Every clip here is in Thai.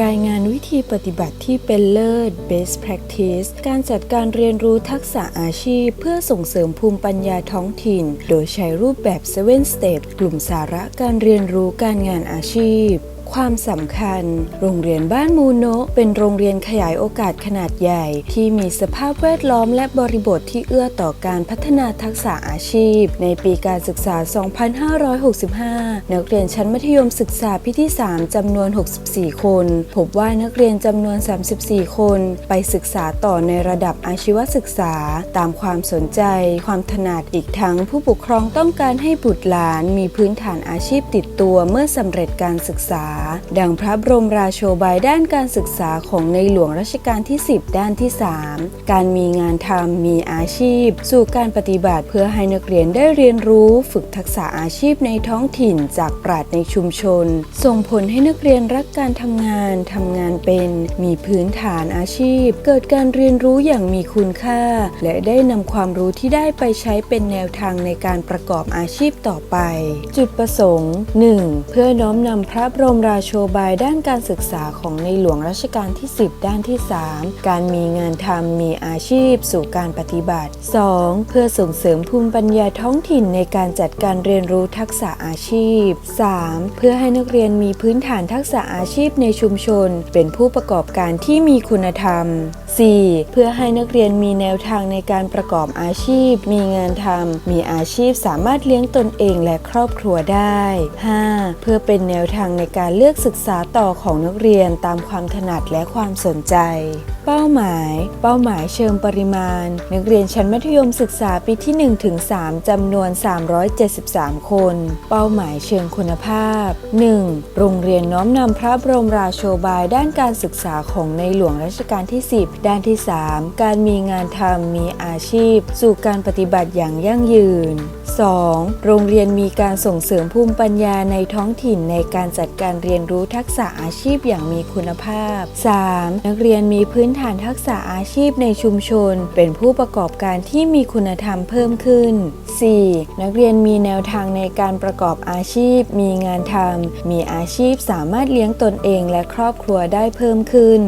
รายงานวิธีปฏิบัติที่เป็นเลิศ best practice การจัดการเรียนรู้ทักษะอาชีพ เพื่อส่งเสริมภูมิปัญญาท้องถิ่น โดยใช้รูปแบบ 7 step กลุ่มสาระการเรียนรู้การงานอาชีพ ความสำคัญ โรงเรียนบ้านมูโนะเป็นโรงเรียนขยายโอกาสขนาดใหญ่ ที่มีสภาพแวดล้อมและบริบทที่เอื้อต่อการพัฒนาทักษะอาชีพ ในปีการศึกษา 2565 นักเรียนชั้นมัธยมศึกษาปีที่ 3จำนวน 64 คน พบว่านักเรียนจำนวน 34 คน ไปศึกษาต่อในระดับอาชีวศึกษา ตามความสนใจ ความถนัดอีกทั้งผู้ปกครองต้องการให้บุตรหลานมีพื้นฐานอาชีพติดตัวเมื่อสำเร็จการศึกษาดังพระบรมราโชบายด้านการศึกษาของในหลวงรัชกาลที่ 10 ด้านที่ 3 การมีงานทำมีอาชีพ สู่การปฏิบัติเพื่อให้นักเรียนได้เรียนรู้ฝึกทักษะอาชีพในท้องถิ่นจากปราดในชุมชน ส่งผลให้นักเรียนรักการทำงานทำงานเป็น มีพื้นฐานอาชีพ เกิดการเรียนรู้อย่างมีคุณค่า และได้นำความรู้ที่ได้ไปใช้เป็นแนวทางในการประกอบอาชีพต่อไป จุดประสงค์ 1. เพื่อน้อมนำพระบรมราราโชบายด้านการศึกษาของในหลวงรัชกาลที่ 10 ด้านที่ 3 การมีงานทำมีอาชีพสู่การปฏิบัติ 2. เพื่อส่งเสริมภูมิปัญญาท้องถิ่นในการจัดการเรียนรู้ทักษะอาชีพ 3. เพื่อให้นักเรียนมีพื้นฐานทักษะอาชีพในชุมชน เป็นผู้ประกอบการที่มีคุณธรรม 4. เพื่อให้นักเรียนมีแนวทางในการประกอบอาชีพ มีงานทำ มีอาชีพสามารถเลี้ยงตนเองและครอบครัวได้ 5. เพื่อเป็นแนวทางในการเลือกศึกษาต่อของนักเรียนตามความถนัดและความสนใจ เป้าหมาย เป้าหมายเชิงปริมาณ นักเรียนชั้นมัธยมศึกษาปีที่1ถึง3จำนวน 373 คน เป้าหมายเชิงคุณภาพ 1. โรงเรียนน้อมนำพระบรมราโชบายด้านการศึกษาของในหลวงรัชกาลที่ 10 ด้านที่ 3 การมีงานทำมีอาชีพ สู่การปฏิบัติอย่างยั่งยืน 2. โรงเรียนมีการส่งเสริมภูมิปัญญาในท้องถิ่นในการจัดการเรียนรู้ทักษะอาชีพอย่างมีคุณภาพ 3. นักเรียนมีพื้นฐานทักษะอาชีพในชุมชน เป็นผู้ประกอบการที่มีคุณธรรมเพิ่มขึ้น 4. นักเรียนมีแนวทางในการประกอบอาชีพ มีงานทำมีอาชีพสามารถเลี้ยงตนเองและครอบครัวได้เพิ่มขึ้น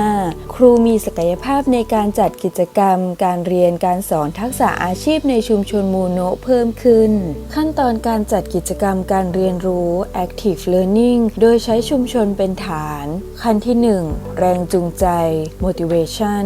5. ครูมีศักยภาพในการจัดกิจกรรม การเรียนการสอนทักษะอาชีพในชุมชนมูโนะเพิ่มขึ้น ขั้นตอนการจัดกิจกรรมการเรียนรู้ active learning โดยใช้ชุมชนเป็นฐาน ขั้นที่ 1 แรงจูงใจ motivation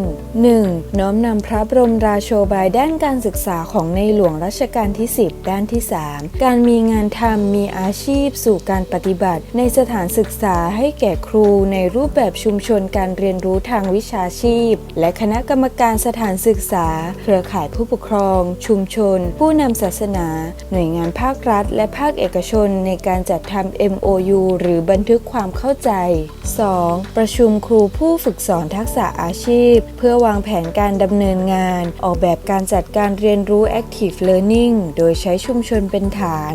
1. น้อมนำพระบรมราโชบายด้านการศึกษาของในหลวงรัชกาลที่ 10 ด้านที่ 3 การมีงานทำมีอาชีพสู่การปฏิบัติ ในสถานศึกษาให้แก่ครูในรูปแบบชุมชนการเรียนรู้ทางวิชาชีพ และคณะกรรมการสถานศึกษา เครือข่ายผู้ปกครอง ชุมชน ผู้นำศาสนา หน่วยงานภาครัฐ และภาคเอกชนในการจัดทำ MOU หรือบันทึกความเข้าใจ 2. ประชุมครูผู้ฝึกสอนทักษะอาชีพ เพื่อวางแผนการดำเนินงาน ออกแบบการจัดการเรียนรู้ Active Learning โดยใช้ชุมชนเป็นฐาน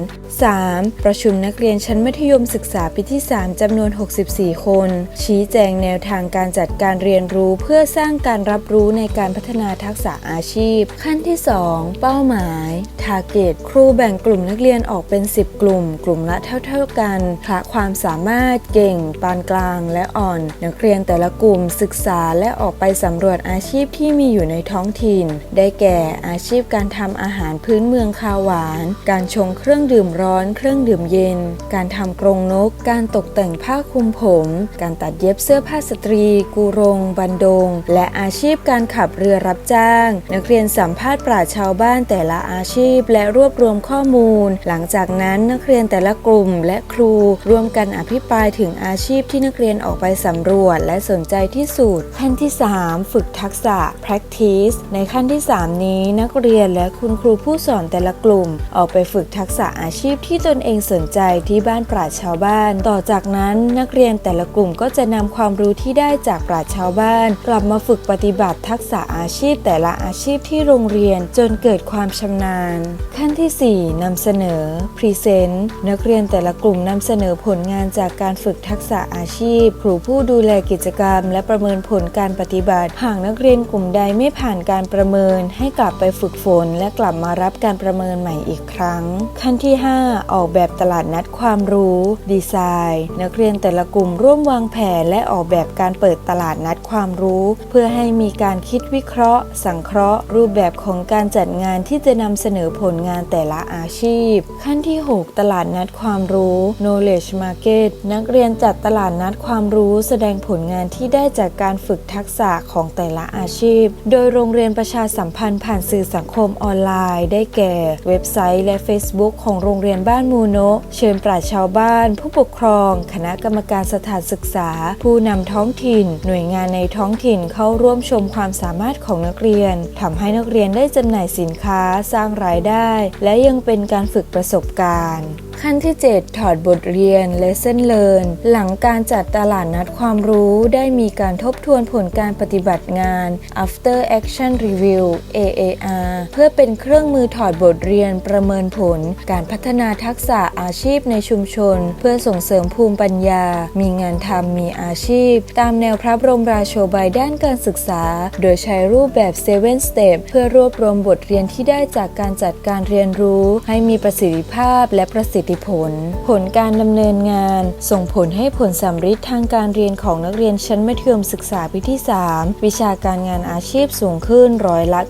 3. ประชุมนักเรียนชั้นมัธยมศึกษาปีที่ 3จำนวน 64 คน ชี้แจงแนวทางการจัดการเรียนรู้ เพื่อสร้างการรับรู้ในการพัฒนาทักษะอาชีพ ขั้นที่ 2 เป้าหมาย Target ครูแบ่งกลุ่มนักเรียนออกเป็น 10 กลุ่ม กลุ่มละเท่า ๆกันคละความสามารถเก่ง ปานกลางและอ่อน นักเรียนแต่ละกลุ่มศึกษาและออกไปสำรวจอาชีพที่มีอยู่ในท้องถิ่น ได้แก่อาชีพการทำอาหารพื้นเมืองคาหวาน การชงเครื่องดื่มร้อน เครื่องดื่มเย็น การทำกรงนก การตกแต่งผ้าคลุมผม การตัดเย็บเสื้อผ้าสตรี กูรงบันดง และอาชีพการขับเรือรับจ้าง นักเรียนสัมภาษณ์ปราชชาวบ้านแต่ละอาชีพและรวบรวมข้อมูล หลังจากนั้นนักเรียนแต่ละกลุ่มและครูร่วมกันอภิปรายถึงอาชีพที่นักเรียนออกไปสำรวจ และสนใจที่สุดขั้นที่ 3 ฝึกทักษะ practice ในขั้นที่ 3 นี้นักเรียนและคุณครูผู้สอนแต่ละกลุ่ม ออกไปฝึกทักษะอาชีพที่ตนเองสนใจที่บ้านปราชชาวบ้าน ต่อจากนั้นนักเรียนแต่ละกลุ่มก็จะนำความรู้ที่ได้จากปราชชาวบ้าน กลับมาฝึกปฏิบัติทักษะอาชีพแต่ละอาชีพที่โรงเรียนจนเกิดความชำนาญขั้นที่ 4นำเสนอ Present นักเรียนแต่ละกลุ่มนำเสนอผลงานจากการฝึกทักษะอาชีพ ครูผู้ดูแลกิจกรรม และประเมินผลการการปฏิบัติ หากนักเรียนกลุ่มใดไม่ผ่านการประเมิน ให้กลับไปฝึกฝน และกลับมารับการประเมินใหม่อีกครั้ง ขั้นที่ 5 ออกแบบตลาดนัดความรู้ ดีไซน์ นักเรียนแต่ละกลุ่มร่วมวางแผนและออกแบบการเปิดตลาดนัดความรู้ เพื่อให้มีการคิดวิเคราะห์ สังเคราะห์ รูปแบบของการจัดงานที่จะนำเสนอผลงานแต่ละอาชีพ ขั้นที่ 6 ตลาดนัดความรู้ knowledge market นักเรียนจัดตลาดนัดความรู้แสดงผลงานที่ได้จากการฝึกทักษะของแต่ละอาชีพ โดยโรงเรียนประชาสัมพันธ์ผ่านสื่อสังคมออนไลน์ ได้แก่ เว็บไซต์และ Facebook ของโรงเรียนบ้านมูโนะเชิญปราชชาวบ้าน ผู้ปกครอง คณะกรรมการสถานศึกษา ผู้นำท้องถิ่น หน่วยงานในท้องถิ่นเข้าร่วมชมความสามารถของนักเรียนทำให้นักเรียนได้จำหน่ายสินค้าสร้างรายได้ และยังเป็นการฝึกประสบการณ์ ขั้นที่ 7 ถอดบทเรียน lesson learn หลังการจัดตลาดนัดความรู้ได้มีการทบทวนผลการปฏิบัติงาน after action review AAR เพื่อเป็นเครื่องมือถอดบทเรียนประเมินผล การพัฒนาทักษะอาชีพในชุมชน เพื่อส่งเสริมภูมิปัญญา มีงานทำมีอาชีพ ตามแนวพระบรมราโชบายด้านการศึกษา โดยใช้รูปแบบ 7 step เพื่อรวบรวมบทเรียนที่ได้จากการจัดการเรียนรู้ ให้มีประสิทธิภาพและประสิทธิผล ผลการดำเนินงาน ส่งผลให้ผลสำฤทธิ์ทางการเรียนของนักเรียนชั้นมัธยมศึกษาปีที่ 3 วิชาการงานอาชีพสูงขึ้นร้อยละ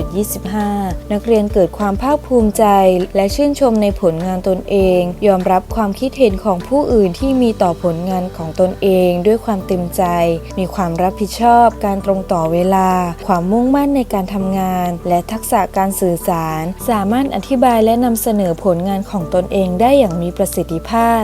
90.25 นักเรียนเกิดความภาคภูมิใจ และชื่นชมในผลงานตนเอง ยอมรับความคิดเห็นของผู้อื่นที่มีต่อผลงานของตนเองด้วยความเต็มใจ มีความรับผิดชอบ การตรงต่อเวลา ความมุ่งมั่นในการทำงาน และทักษะการสื่อสาร สามารถอธิบายและนำเสนอผลงานของตนเองได้อย่างมีประสิทธิภาพ